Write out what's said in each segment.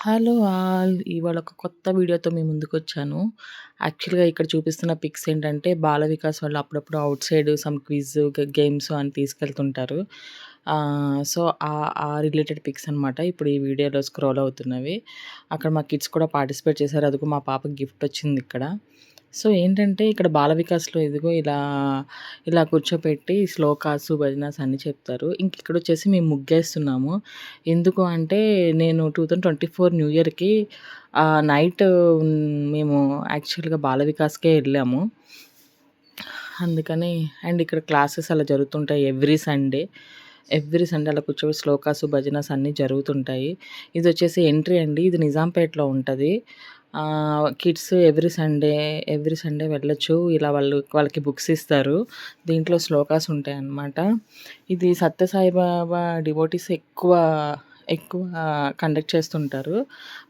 Hello all! ఇవాళ ఒక కొత్త వీడియోతో మీ ముందుకొచ్చాను. యాక్చువల్‌గా ఇక్కడ చూపిస్తున్న పిక్స్ ఏంటంటే, బాల వికాస్ వాళ్ళు అప్పుడప్పుడు outside some quiz, games అని తీసుకెళ్తుంటారు. సో, ఆ రిలేటెడ్ పిక్స్ అనమాట. ఇప్పుడు ఈ వీడియోలో స్క్రోల్ అవుతున్నవి. అక్కడ మా కిడ్స్ కూడా పార్టిసిపేట్ చేశారు. అదిగో మా పాపకి గిఫ్ట్ వచ్చింది ఇక్కడ సో, ఏంటంటే ఇక్కడ బాల వికాస్‌లో ఇదిగో ఇలా, ఇలా కూర్చోపెట్టి శ్లోకాసు, భజనాస్ అన్నీ చెప్తారు. ఇంక ఇక్కడొచ్చేసి మేము ముగ్గేస్తున్నాము. ఎందుకు అంటే నేను 2024 న్యూ ఇయర్‌కి నైట్ మేము యాక్చువల్‌గా బాల వికాస్‌కే వెళ్ళాము అందుకని అండ్ ఇక్కడ క్లాసెస్ అలా జరుగుతుంటాయి ఎవ్రీ సండే. ఎవ్రీ సండే అలా కూర్చోబెట్టి శ్లోకాసు, భజనాస్ అన్నీ జరుగుతుంటాయి. ఇది వచ్చేసి ఎంట్రీ అండి. ఇది నిజాంపేటలో ఉంటుంది kids every Sunday, every Sunday వెళ్ళొచ్చు. ఇలా వాళ్ళు వాళ్ళకి బుక్స్ ఇస్తారు. దీంట్లో శ్లోకాస్ ఉంటాయన్నమాట. ఇది సత్యసాయిబాబా డివోటీస్ ఎక్కువ, ఎక్కువ కండక్ట్ చేస్తుంటారు.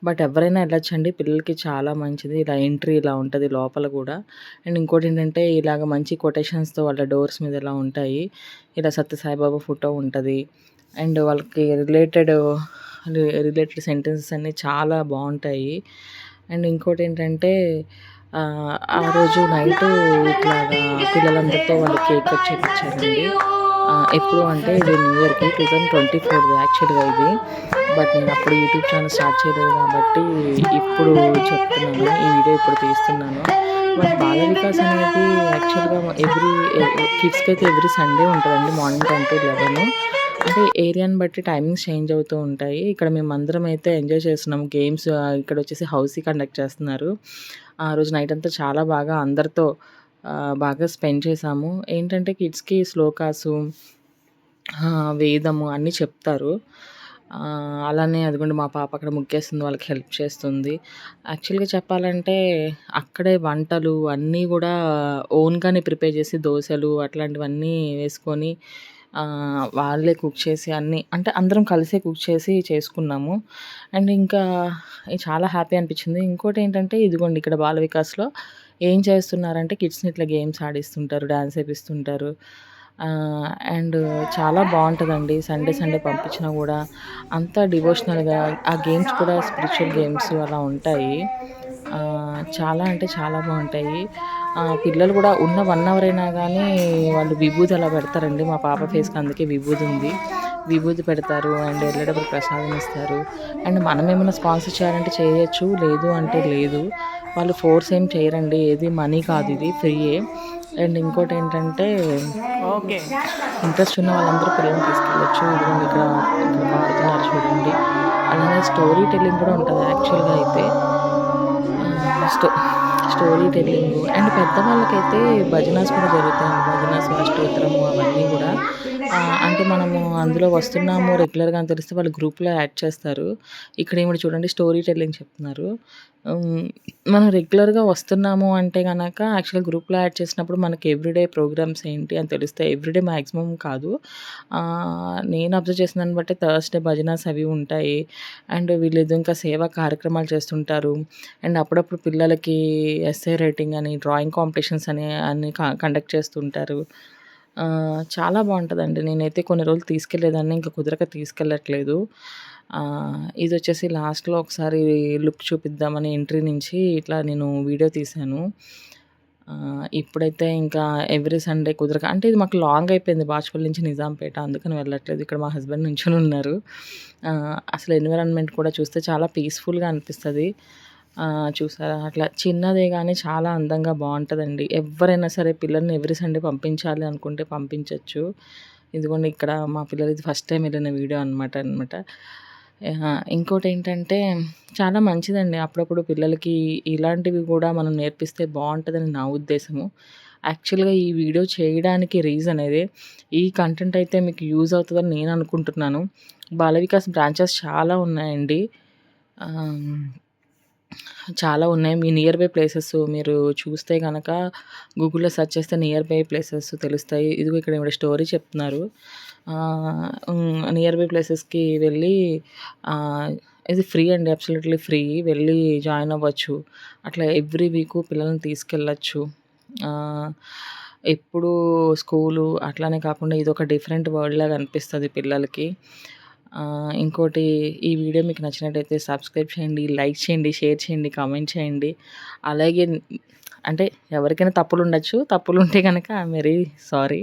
బట్ ఎవరైనా వెళ్ళొచ్చండి పిల్లలకి చాలా మంచిది. ఇలా ఎంట్రీ ఇలా ఉంటుంది లోపల కూడా అండ్ ఇంకోటి ఏంటంటే ఇలాగ మంచి కొటేషన్స్‌తో వాళ్ళ డోర్స్ మీద ఇలా ఉంటాయి. ఇలా సత్యసాయిబాబా ఫోటో ఉంటుంది అండ్ వాళ్ళకి రిలేటెడ్ రిలేటెడ్ సెంటెన్సెస్ అన్నీ చాలా బాగుంటాయి అండ్ ఇంకోటి ఏంటంటే ఆ రోజు నైట్ ఇట్లాగా పిల్లలందరితో వాళ్ళు కేక్ కట్ చేయించారండి ఎప్పుడు అంటే ఇది న్యూ ఇయర్‌కి 2024 యాక్చువల్‌గా ఇది. బట్ నేను అప్పుడు యూట్యూబ్ ఛానల్ స్టార్ట్ చేయలేదు కాబట్టి ఇప్పుడు చెప్తున్నాను. ఈ వీడియో ఇప్పుడు తీస్తున్నాను. బట్ బాల వికాస్ అనేది యాక్చువల్‌గా ఎవ్రీ కిడ్స్కి అయితే ఎవ్రీ సండే ఉంటుందండి మార్నింగ్ 10-11 అంటే ఏరియాని బట్టి టైమింగ్స్ చేంజ్ అవుతూ ఉంటాయి. ఇక్కడ మేము అందరం అయితే ఎంజాయ్ చేస్తున్నాం. గేమ్స్ ఇక్కడ వచ్చేసి హౌసీ కండక్ట్ చేస్తున్నారు. ఆ రోజు నైట్ అంతా చాలా బాగా అందరితో బాగా స్పెండ్ చేశాము. ఏంటంటే కిడ్స్‌కి శ్లోకాసు వేదము అన్నీ చెప్తారు. అలానే అదిగోండి మా పాప అక్కడ ముగ్గేస్తుంది. వాళ్ళకి హెల్ప్ చేస్తుంది. యాక్చువల్‌గా చెప్పాలంటే అక్కడే వంటలు అన్నీ కూడా ఓన్‌గానే ప్రిపేర్ చేసి దోసలు అట్లాంటివన్నీ వేసుకొని వాళ్ళే కుక్ చేసి అన్నీ అంటే అందరం కలిసే కుక్ చేసి చేసుకున్నాము. అండ్ ఇంకా చాలా హ్యాపీ అనిపించింది ఇంకోటి ఏంటంటే ఇదిగోండి ఇక్కడ బాల వికాస్‌లో ఏం చేస్తున్నారంటే కిడ్స్‌ని ఇట్లా గేమ్స్ ఆడిస్తుంటారు. డ్యాన్స్ వేపిస్తుంటారు అండ్ చాలా బాగుంటుందండి సండే, సండే పంపించినా కూడా అంతా డివోషనల్‌గా ఆ గేమ్స్ కూడా స్పిరిచువల్ గేమ్స్ అలా ఉంటాయి. చాలా అంటే చాలా బావుంటాయి. ఆహ్, పిల్లలు గూడా ఉన్న 1 అవర్ అయినా గానీ వాళ్ళు విభూది అలా పెడతారండి. మా పాప ఫేస్‌కి అందుకే విభూది ఉంది. విభూది పెడతారు. అండ్ ఎళ్ళేటప్పుడు ప్రసాదం ఇస్తారు. అండ్ మనమేమన్నా స్పాన్సర్ చేయాలంటే చేయొచ్చు. లేదు అంటే లేదు. వాళ్ళు ఫోర్స్ ఏం చేయరండి. ఏది మనీ కాదు ఇది ఫ్రీయే. అండ్ ఇంకోటేంటంటే ఓకే. ఇంట్రెస్ట్ ఉన్న వాళ్ళందరూ పిల్లల్ని తీసుకెళ్ళొచ్చు. ఇదిగోండి ఇక్కడ, ఇక్కడ పాడుతున్నారు చూడండి. అలానే స్టోరీ టెల్లింగ్ కూడా ఉంటది యాక్చువల్‌గా అయితే. スト。స్టోరీ టెల్లింగ్ అండ్ పెద్దవాళ్ళకైతే భజనాస్ కూడా జరుగుతాయి భజనాస్, అష్టోత్తరము అవన్నీ కూడా అంటే మనము అందులో వస్తున్నాము రెగ్యులర్‌గా అని తెలిస్తే వాళ్ళు గ్రూప్‌లో యాడ్ చేస్తారు. ఇక్కడేమో చూడండి స్టోరీ టెల్లింగ్ చెప్తున్నారు. మనం రెగ్యులర్‌గా వస్తున్నాము అంటే కనుక యాక్చువల్‌గా గ్రూప్‌లో యాడ్ చేసినప్పుడు మనకి ఎవ్రీడే ప్రోగ్రామ్స్ ఏంటి అని తెలుస్తాయి. ఎవ్రీడే మాక్సిమం కాదు. నేను అబ్జర్వ్ చేసిన దాన్ని బట్టి థర్స్‌డే భజనాస్ అవి ఉంటాయి. అండ్ వీళ్ళు ఇంకా సేవా కార్యక్రమాలు చేస్తుంటారు. అండ్ అప్పుడప్పుడు పిల్లలకి ఎస్ఏ రైటింగ్ అని, డ్రాయింగ్ కాంపిటీషన్స్ అని అన్ని క కండక్ట్ చేస్తుంటారు. చాలా బాగుంటుందండి నేనైతే కొన్ని రోజులు తీసుకెళ్ళేదాన్ని. ఇంకా కుదరక తీసుకెళ్ళట్లేదు. ఇది వచ్చేసి లాస్ట్‌లో ఒకసారి లుక్ చూపిద్దామని ఎంట్రీ నుంచి ఇట్లా నేను వీడియో తీశాను. ఇప్పుడైతే ఇంకా ఎవ్రీ సండే కుదరక అంటే ఇది మాకు లాంగ్ అయిపోయింది బాచుపల్లి నుంచి నిజాంపేట. అందుకని వెళ్ళట్లేదు. ఇక్కడ మా హస్బెండ్ నించొనున్నారు. ఉన్నారు అసలు ఎన్విరాన్మెంట్ కూడా చూస్తే చాలా పీస్‌ఫుల్‌గా అనిపిస్తుంది చూసారా అట్లా చిన్నదే కానీ చాలా అందంగా బాగుంటుందండి ఎవరైనా సరే పిల్లల్ని ఎవ్రీ సండే పంపించాలి అనుకుంటే పంపించవచ్చు ఇదిగోండి ఇక్కడ మా పిల్లలు ఇది ఫస్ట్ టైం వెళ్ళిన వీడియో అనమాట అనమాట. ఇంకోటి ఏంటంటే చాలా మంచిదండి. అప్పుడప్పుడు పిల్లలకి ఇలాంటివి కూడా మనం నేర్పిస్తే బాగుంటుందని నా ఉద్దేశము. యాక్చువల్‌గా ఈ వీడియో చేయడానికి రీజన్ అదే ఈ కంటెంట్ అయితే మీకు యూజ్ అవుతుందని నేను అనుకుంటున్నాను. బాల వికాస్ బ్రాంచెస్ చాలా ఉన్నాయండి. చాలా ఉన్నాయి. మీ నియర్ బై ప్లేసెస్ మీరు చూస్తే కనుక గూగుల్‌లో సెర్చ్ చేస్తే నియర్ బై ప్లేసెస్ తెలుస్తాయి. ఇదిగో ఇక్కడ ఈవిడ స్టోరీ చెప్తున్నారు. నియర్ బై ప్లేసెస్‌కి వెళ్ళి ఇది ఫ్రీ అండి. Absolutely free. వెళ్ళి జాయిన్ అవ్వచ్చు. అట్లా ఎవ్రీ వీకు పిల్లల్ని తీసుకెళ్ళచ్చు ఎప్పుడు ఎప్పుడూ స్కూలు అట్లానే కాకుండా ఇది ఒక డిఫరెంట్ వరల్డ్ లాగా పిల్లలకి. ఇంకోటి ఈ వీడియో మీకు నచ్చినట్టయితే సబ్స్క్రైబ్ చేయండి, లైక్ చేయండి, షేర్ చేయండి, కామెంట్ చేయండి. అలాగే అంటే ఎవరికైనా తప్పులు ఉండవచ్చు తప్పులుంటే కనుక ఐ వెరీ సారీ.